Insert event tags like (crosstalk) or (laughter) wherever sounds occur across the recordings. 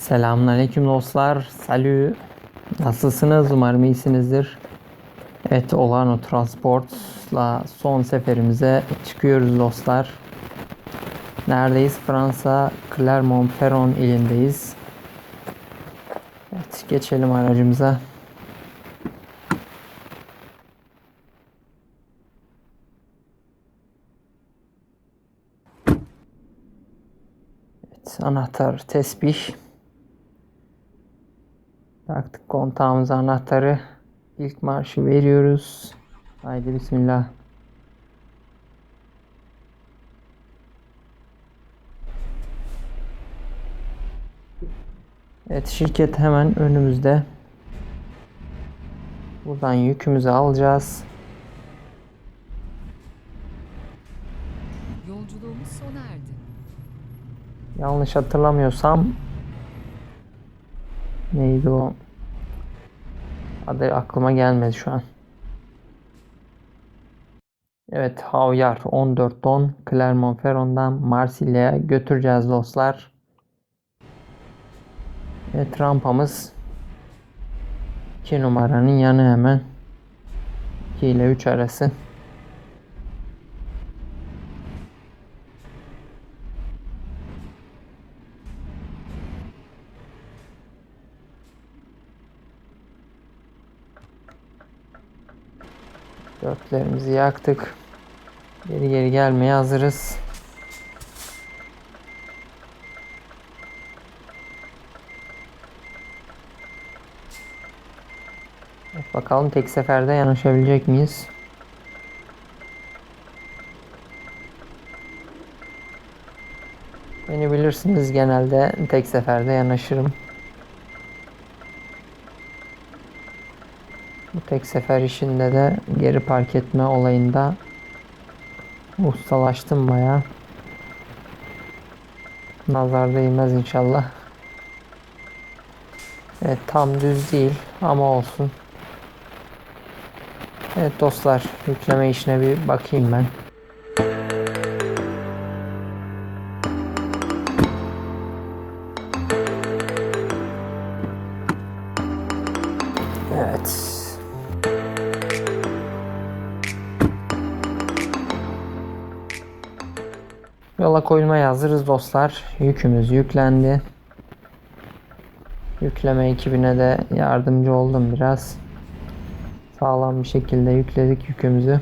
Selamünaleyküm dostlar. Salü. Nasılsınız? Umarım iyisinizdir. Evet, Olano Transport'la son seferimize çıkıyoruz dostlar. Neredeyiz? Fransa, Clermont-Ferrand ilindeyiz. Evet, geçelim aracımıza. Evet, anahtar tesbih. Taktık kontağımıza anahtarı. İlk marşı veriyoruz. Haydi bismillah. Evet şirket hemen önümüzde. Buradan yükümüzü alacağız. Yolculuğumuz sona erdi. Yanlış hatırlamıyorsam neydi o? Adı aklıma gelmedi şu an. Evet, Havyar 14 ton Clermont-Ferrand'dan Marsilya'ya götüreceğiz dostlar. Evet, rampamız 2 numaranın yanı hemen 2 ile 3 arası. Dörtlerimizi yaktık. Geri geri gelmeye hazırız. Bakalım tek seferde yanaşabilecek miyiz? Beni bilirsiniz genelde tek seferde yanaşırım. Bu tek sefer işinde de geri park etme olayında ustalaştım baya. Nazar değmez inşallah. Evet tam düz değil ama olsun. Evet dostlar yükleme işine bir bakayım ben. Koyulmaya hazırız dostlar. Yükümüz yüklendi. Yükleme ekibine de yardımcı oldum biraz. Sağlam bir şekilde yükledik yükümüzü.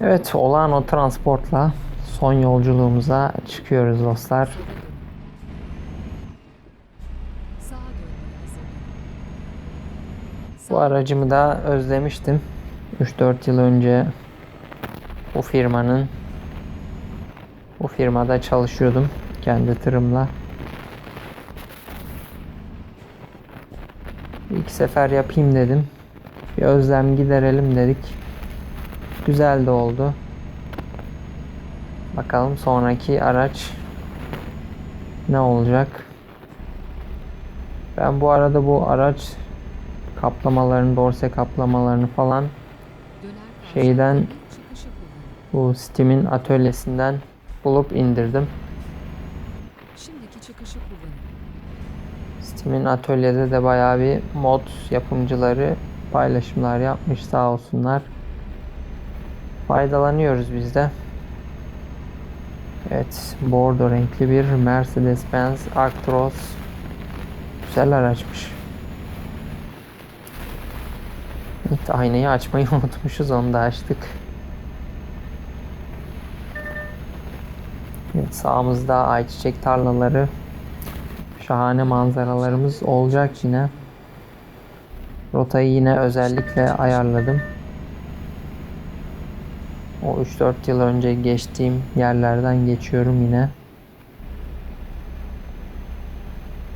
Evet, Olano Transport'la son yolculuğumuza çıkıyoruz dostlar. Bu aracımı da özlemiştim. 3-4 yıl önce bu firmanın bu firmada çalışıyordum kendi tırımla. İlk sefer yapayım dedim. Bir özlem giderelim dedik. Güzel de oldu. Bakalım sonraki araç ne olacak? Ben bu arada bu araç kaplamalarını, dorse kaplamalarını falan Şeyden- bu Steam'in atölyesinden bulup indirdim. Steam'in atölyede de bayağı bir mod yapımcıları paylaşımlar yapmış sağ olsunlar. Faydalanıyoruz biz de. Evet, bordo renkli bir Mercedes-Benz Actros. Güzel araçmış. Evet, aynayı açmayı (laughs) unutmuşuz, onu da açtık. Evet, sağımızda ayçiçek tarlaları, şahane manzaralarımız olacak yine. Rotayı yine özellikle ayarladım. O 3-4 yıl önce geçtiğim yerlerden geçiyorum yine.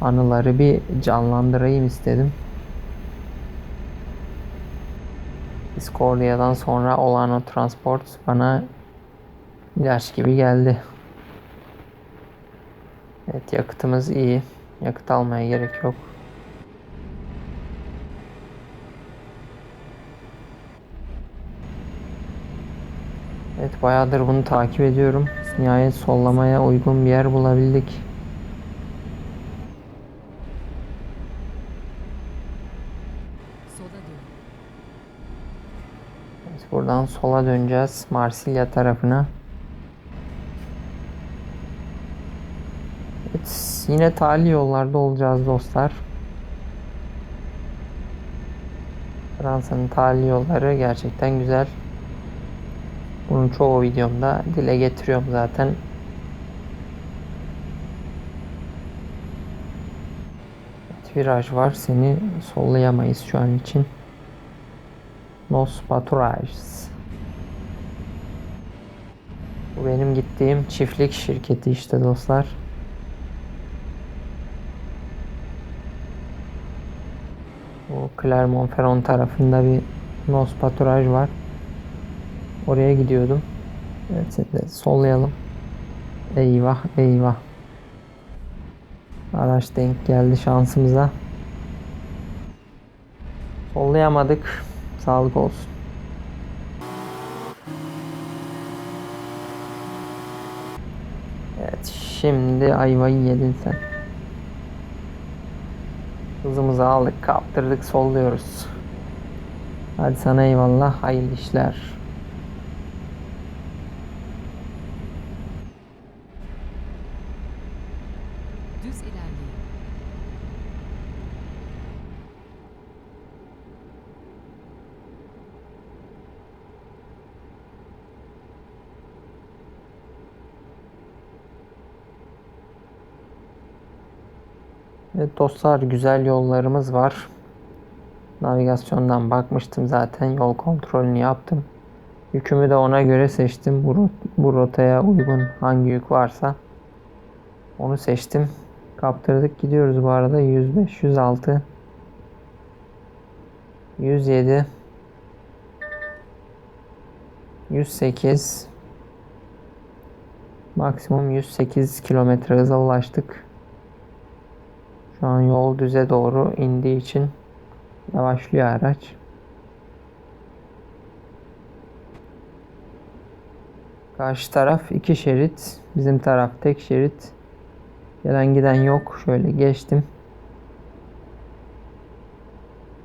Anıları bir canlandırayım istedim. Discordia'dan sonra olan o transport bana ilaç gibi geldi. Evet yakıtımız iyi. Yakıt almaya gerek yok. Evet bayağıdır bunu takip ediyorum. Nihayet sollamaya uygun bir yer bulabildik. Sola dön. Evet, buradan sola döneceğiz. Marsilya tarafına. Evet, yine tali yollarda olacağız dostlar. Fransa'nın tali yolları gerçekten güzel. Bunu çoğu videomda dile getiriyorum zaten. Evet, viraj var. Seni sollayamayız şu an için. Nos Paturajes. Bu benim gittiğim çiftlik şirketi işte dostlar. Bu Clermont-Ferrand tarafında bir Nos Paturaj var. Oraya gidiyordum. Evet, şimdi sollayalım. Eyvah eyvah. Araç denk geldi şansımıza. Sollayamadık. Sağlık olsun. Evet şimdi ayvayı yedin sen. Hızımızı aldık kaptırdık solluyoruz. Hadi sana eyvallah hayırlı işler. Evet dostlar güzel yollarımız var. Navigasyondan bakmıştım zaten yol kontrolünü yaptım. Yükümü de ona göre seçtim. Bu, rot- bu rotaya uygun hangi yük varsa onu seçtim. Kaptırdık gidiyoruz bu arada 105, 106, 107, 108, maksimum 108 kilometre hıza ulaştık. Şu an yol düze doğru indiği için yavaşlıyor araç. Karşı taraf iki şerit. Bizim taraf tek şerit. Gelen giden yok. Şöyle geçtim.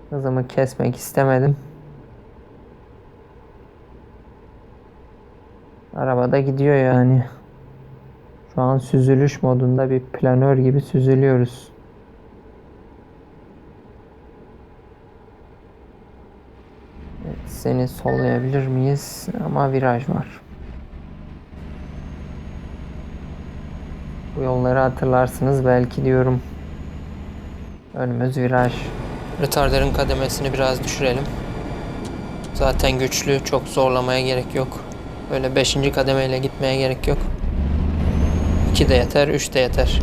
Hızımı kesmek istemedim. Arabada gidiyor yani. Şu an süzülüş modunda bir planör gibi süzülüyoruz. Evet, seni sollayabilir miyiz? Ama viraj var. Bu yolları hatırlarsınız belki diyorum. Önümüz viraj. Retarder'ın kademesini biraz düşürelim. Zaten güçlü, çok zorlamaya gerek yok. Böyle 5. kademeyle gitmeye gerek yok. 2 de yeter, 3 de yeter.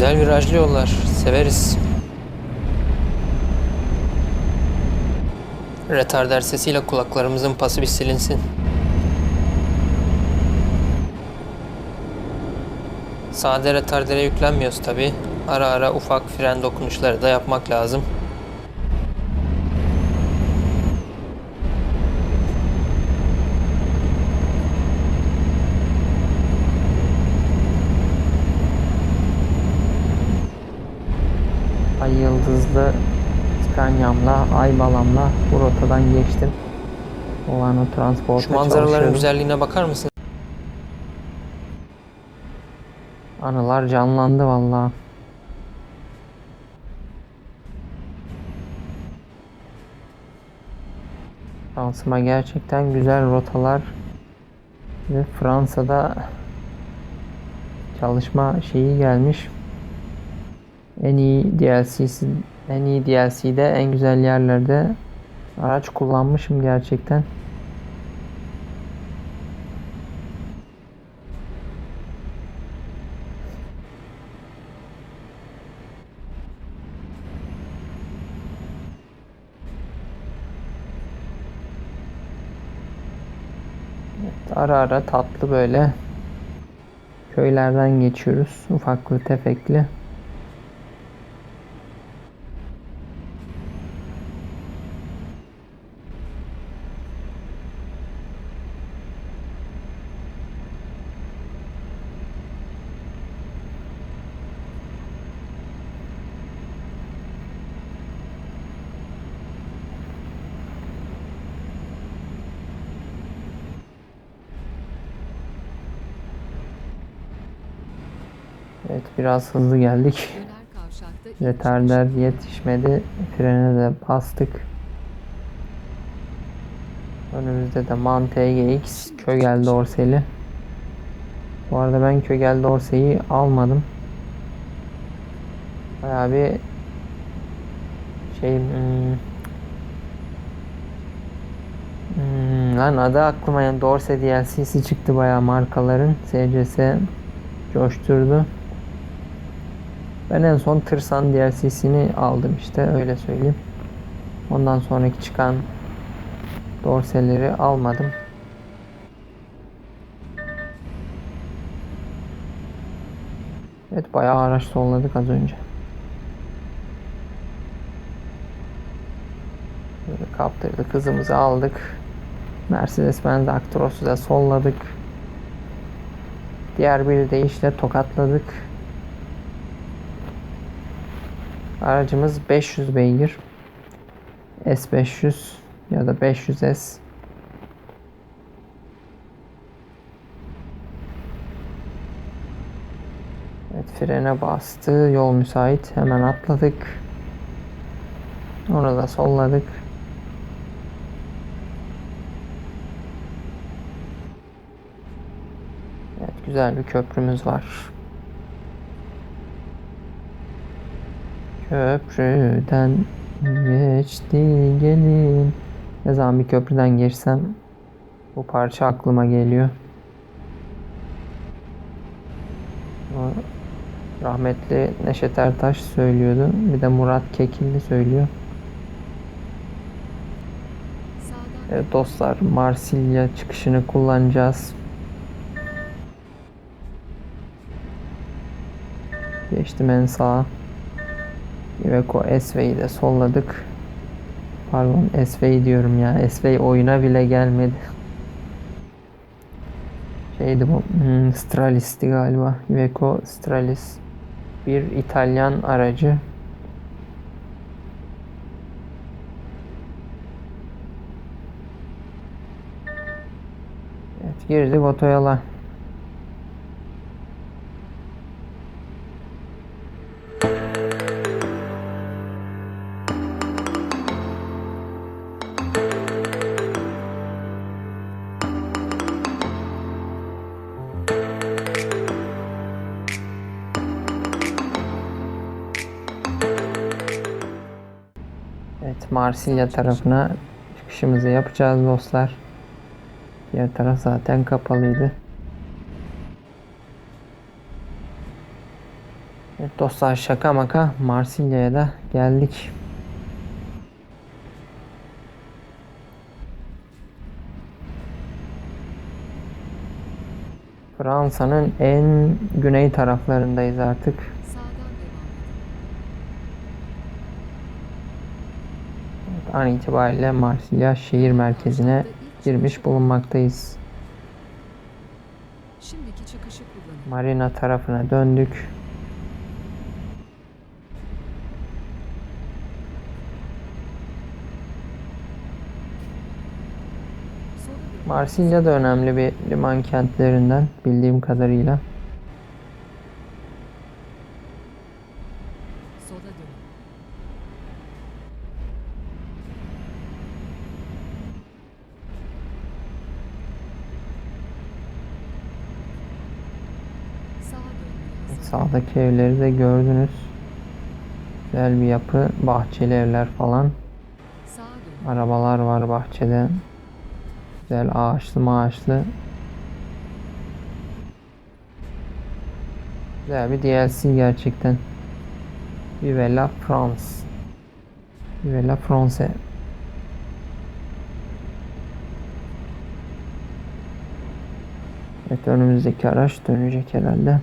Güzel virajlı yollar. Severiz. Retarder sesiyle kulaklarımızın pası bir silinsin. Sade retardere yüklenmiyoruz tabi. Ara ara ufak fren dokunuşları da yapmak lazım. Yıldızlı Scania'mla, Aybalam'la bu rotadan geçtim. O transporta Şu manzaraların güzelliğine bakar mısın? Anılar canlandı vallahi. Şansıma gerçekten güzel rotalar ve Fransa'da çalışma şeyi gelmiş. En iyi DLC'si en iyi DLC'de en güzel yerlerde araç kullanmışım gerçekten. Ara ara tatlı böyle köylerden geçiyoruz. Ufaklı tefekli. Evet biraz hızlı geldik. Retarder yetişmedi. Frene de bastık. Önümüzde de Mante GX Kögel dorseli. Bu arada ben Kögel dorseyi almadım. Bayağı bir şey hmm, hmm, lan adı aklıma yani Dorse DLC'si çıktı bayağı markaların. SCS coşturdu. Ben en son Tırsan DLC'sini aldım işte öyle söyleyeyim. Ondan sonraki çıkan dorseleri almadım. Evet bayağı araç solladık az önce. Böyle kaptırdık kızımızı aldık. Mercedes Benz Actros'u da solladık. Diğer bir deyişle tokatladık. Aracımız 500 beygir. S500 ya da 500S. Evet frene bastı. Yol müsait. Hemen atladık. Onu da solladık. Evet güzel bir köprümüz var. Köprüden geçti gelin. Ne zaman bir köprüden geçsem bu parça aklıma geliyor. Rahmetli Neşet Ertaş söylüyordu. Bir de Murat Kekilli söylüyor. Evet dostlar Marsilya çıkışını kullanacağız. Geçtim en sağa. Iveco SV'yi de solladık. Pardon SV diyorum ya. SV oyuna bile gelmedi. Şeydi bu. Hmm, Stralis'ti galiba. Iveco Stralis. Bir İtalyan aracı. Evet girdik otoyola. Marsilya tarafına çıkışımızı yapacağız dostlar. Diğer taraf zaten kapalıydı. Evet dostlar şaka maka Marsilya'ya da geldik. Fransa'nın en güney taraflarındayız artık. An itibariyle Marsilya şehir merkezine girmiş bulunmaktayız. Marina tarafına döndük. Marsilya da önemli bir liman kentlerinden bildiğim kadarıyla. Sola dönün. Sağa dönmeye hazır. Sağdaki evleri de gördünüz. Güzel bir yapı, bahçeli evler falan. Arabalar var bahçede. Güzel ağaçlı maaşlı. Güzel bir DLC gerçekten. Vive la France. Vive la France. Evet önümüzdeki araç dönecek herhalde.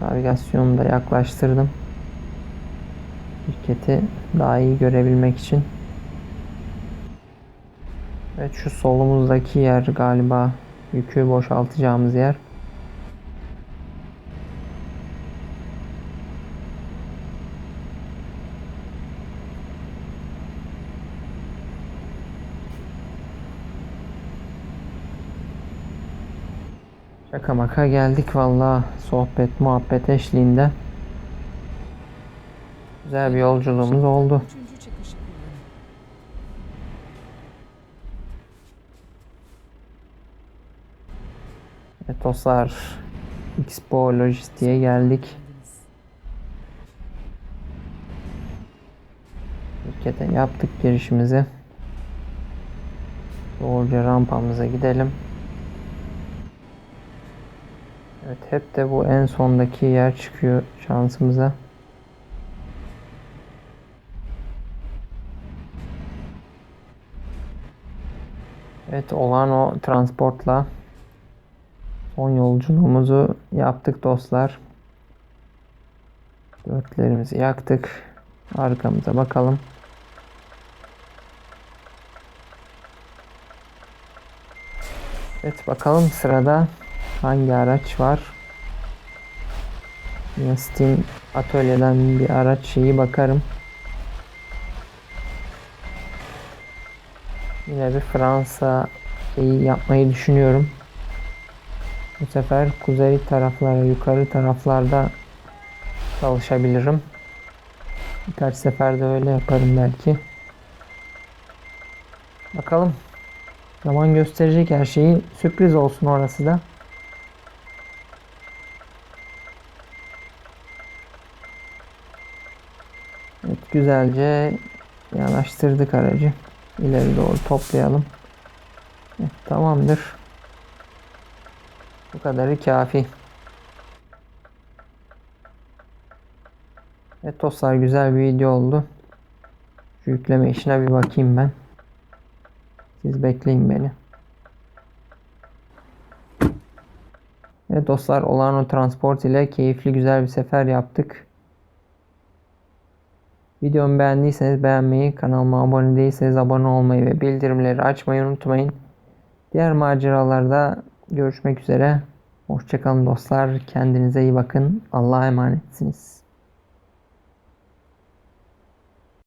Navigasyonu da yaklaştırdım. Şirketi daha iyi görebilmek için. Evet şu solumuzdaki yer galiba yükü boşaltacağımız yer. Şaka maka geldik valla sohbet muhabbet eşliğinde. Güzel bir yolculuğumuz oldu. Evet dostlar Expo Lojistik'e geldik. Şirkete yaptık girişimizi. Doğruca rampamıza gidelim. Evet hep de bu en sondaki yer çıkıyor şansımıza. Evet olan o transportla son yolculuğumuzu yaptık dostlar. Dörtlerimizi yaktık. Arkamıza bakalım. Evet bakalım sırada hangi araç var. Yine Steam atölyeden bir araç şeyi bakarım. Yine bir Fransa şeyi yapmayı düşünüyorum. Bu sefer kuzey taraflara, yukarı taraflarda çalışabilirim. Birkaç seferde öyle yaparım belki. Bakalım. Zaman gösterecek her şeyi. Sürpriz olsun orası da. Evet, güzelce yanaştırdık aracı. İleri doğru toplayalım. Tamamdır. Bu kadarı kafi. Evet dostlar güzel bir video oldu. Şu yükleme işine bir bakayım ben. Siz bekleyin beni. Evet dostlar Olano Transport ile keyifli güzel bir sefer yaptık. Videomu beğendiyseniz beğenmeyi, kanalıma abone değilseniz abone olmayı ve bildirimleri açmayı unutmayın. Diğer maceralarda görüşmek üzere. Hoşçakalın dostlar. Kendinize iyi bakın. Allah'a emanetsiniz.